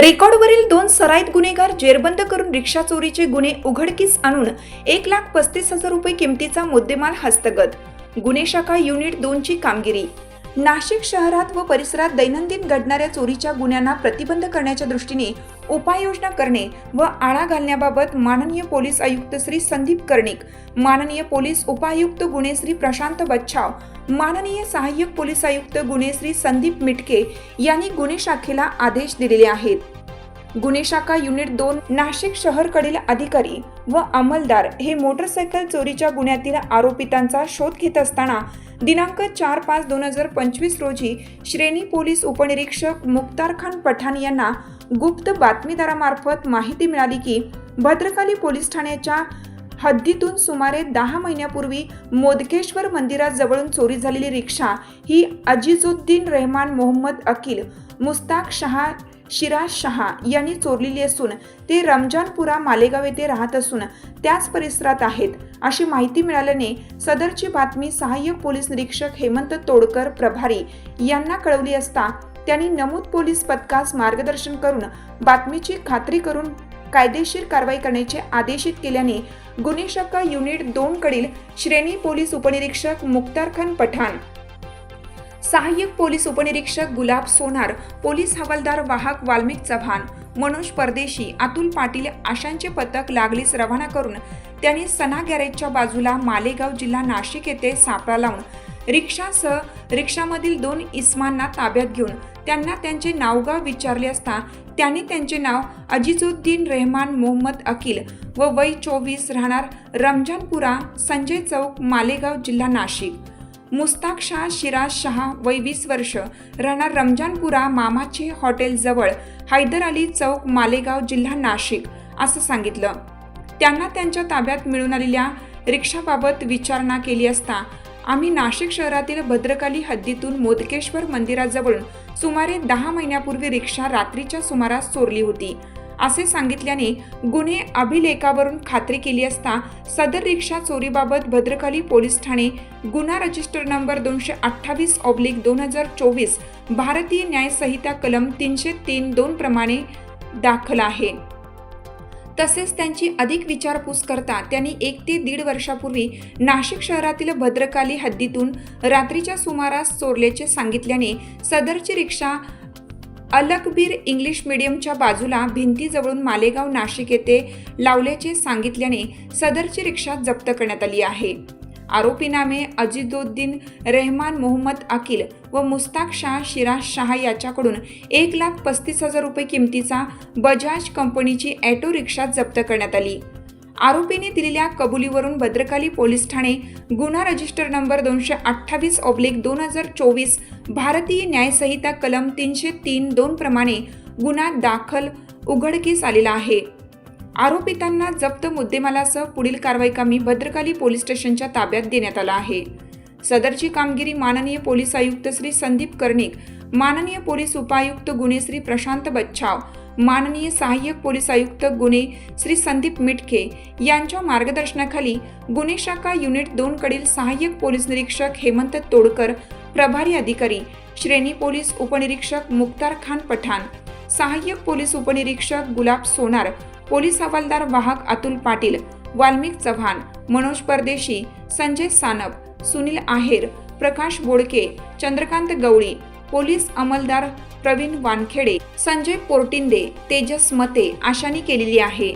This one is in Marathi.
रेकॉर्डवरील दोन सराईत गुन्हेगार जेरबंद करून रिक्षा चोरीचे गुन्हे उघडकीस आणून एक लाख पस्तीस हजार रुपये किमतीचा मुद्देमाल हस्तगत. गुन्हे शाखा युनिट दोनची कामगिरी. नाशिक शहरात व परिसरात दैनंदिन घडणाऱ्या चोरीच्या गुन्ह्यांना प्रतिबंध करण्याच्या दृष्टीने उपाययोजना करणे व आळा घालण्याबाबत माननीय पोलीस आयुक्त श्री संदीप कर्णिक माननीय पोलीस उपायुक्त गुन्हे श्री प्रशांत बच्छाव माननीय सहाय्यक पोलीस आयुक्त गुन्हे श्री संदीप मिटके यांनी गुन्हे शाखेला आदेश दिलेले आहेत. गुन्हे शाखा युनिट दोन नाशिक शहरकडील अधिकारी व अंमलदार हे मोटरसायकल चोरीच्या गुन्ह्यातील आरोपितांचा शोध घेत असताना दिनांक चार पाच दोन हजार पंचवीस रोजी श्रेणी पोलीस उपनिरीक्षक मुक्तार खान पठाण यांना गुप्त बातमीदारामार्फत माहिती मिळाली की भद्रकाली पोलीस ठाण्याच्या हद्दीतून सुमारे दहा महिन्यापूर्वी मोदकेश्वर मंदिराजवळून चोरी झालेली रिक्षा ही अजिजुद्दीन रहमान मोहम्मद अकिल मुस्ताक शहा शिराज शहा यांनी चोरलेली असून ते रमजानपुरा मालेगाव येथे राहत असून त्याच परिसरात आहेत. अशी माहिती मिळाल्याने सदरची बातमी सहाय्यक पोलीस निरीक्षक हेमंत तोडकर प्रभारी यांना कळवली असता त्यांनी नमूद पोलीस पथकास मार्गदर्शन करून बातमीची खात्री करून कायदेशीर कारवाई करण्याचे आदेशित केल्याने गुन्हे युनिट दोन कडील श्रेणी पोलीस उपनिरीक्षक मुक्तार खान पठाण सहाय्यक पोलीस उपनिरीक्षक गुलाब सोनार पोलीस हवालदार वाहक वाल्मिक चव्हाण मनोज परदेशी अतुल पाटील आशांचे पथक लागलीच रवाना करून त्यांनी सना गॅरेजच्या बाजूला मालेगाव जिल्हा नाशिक येथे सापळा लावून रिक्षासह रिक्षामधील दोन इस्मांना ताब्यात घेऊन त्यांना त्यांचे नावगाव विचारले असता त्यांनी त्यांचे नाव अजिजुद्दीन रेहमान मोहम्मद अकिल व वय चोवीस राहणार रमजानपुरा संजय चौक मालेगाव जिल्हा नाशिक. मुस्ताक शाह शिराज शहा वय वीस वर्ष राहणार रमजानपुरा मामाचे हॉटेलजवळ हैदर अली चौक मालेगाव जिल्हा नाशिक असं सांगितलं. त्यांना त्यांच्या ताब्यात मिळून आलेल्या रिक्षाबाबत विचारणा केली असता आम्ही नाशिक शहरातील भद्रकाली हद्दीतून मोदकेश्वर मंदिराजवळून सुमारे दहा महिन्यापूर्वी रिक्षा रात्रीच्या सुमारास चोरली होती. असे सांगितल्याने गुन्हे अभिलेखावरून खात्री केली असता सदर रिक्षा चोरीबाबत भद्रकाली पोलीस ठाणे गुन्हा रजिस्टर नंबर दोनशे अठ्ठावीस ऑब्लिक दोन हजार चोवीस भारतीय न्यायसंहिता कलम तीनशे तीन दोन प्रमाणे दाखल आहे. तसेच त्यांची अधिक विचारपूस करता त्यांनी एक ते दीड वर्षापूर्वी नाशिक शहरातील भद्रकाली हद्दीतून रात्रीच्या सुमारास चोरल्याचे सांगितल्याने सदरची रिक्षा अलकबीर इंग्लिश मीडियमच्या बाजूला भिंतीजवळून मालेगाव नाशिक येथे लावल्याचे सांगितल्याने सदरची रिक्षा जप्त करण्यात आली आहे. आरोपी नामे रेहमान रहमान मोहम्मद अकिल व मुस्ताक शाह शिराज शहा याच्याकडून एक लाख पस्तीस हजार रुपये किमतीचा बजाज कंपनीची ॲटो रिक्षा जप्त करण्यात आली. आरोपीने दिलेल्या कबुलीवरून भद्रकाली पोलीस ठाणे गुन्हा रजिस्टर नंबर दोनशे अठ्ठावीस ऑब्लिक दोन हजार चोवीस भारतीय न्यायसंहिता कलम तीनशे तीन दोन प्रमाणे गुन्हा दाखल उघडकीस आलेला आहे. आरोपितांना जप्त मुद्देमालासह पुढील कारवाई कामी भद्रकाली पोलीस स्टेशनच्या ताब्यात देण्यात आला आहे. सदरची कामगिरी माननीय पोलीस आयुक्त श्री संदीप कर्णिक माननीय पोलीस उपायुक्त गुन्हे श्री प्रशांत बच्छाव माननीय सहाय्यक पोलीस आयुक्त गुन्हे श्री संदीप मिटके यांच्या मार्गदर्शनाखाली गुन्हे शाखा युनिट दोन कडील सहाय्यक पोलीस निरीक्षक हेमंत तोडकर प्रभारी अधिकारी श्रेणी पोलीस उपनिरीक्षक मुक्तार खान पठाण सहाय्यक पोलीस उपनिरीक्षक गुलाब सोनार पोलीस हवालदार वाहक अतुल पाटील वाल्मिक चव्हाण मनोज परदेशी संजय सानप सुनील आहेर प्रकाश बोडके चंद्रकांत गवळी पोलीस अंमलदार प्रवीण वानखेडे संजय पोर्टिंदे तेजस मते आशांनी केलेली आहे.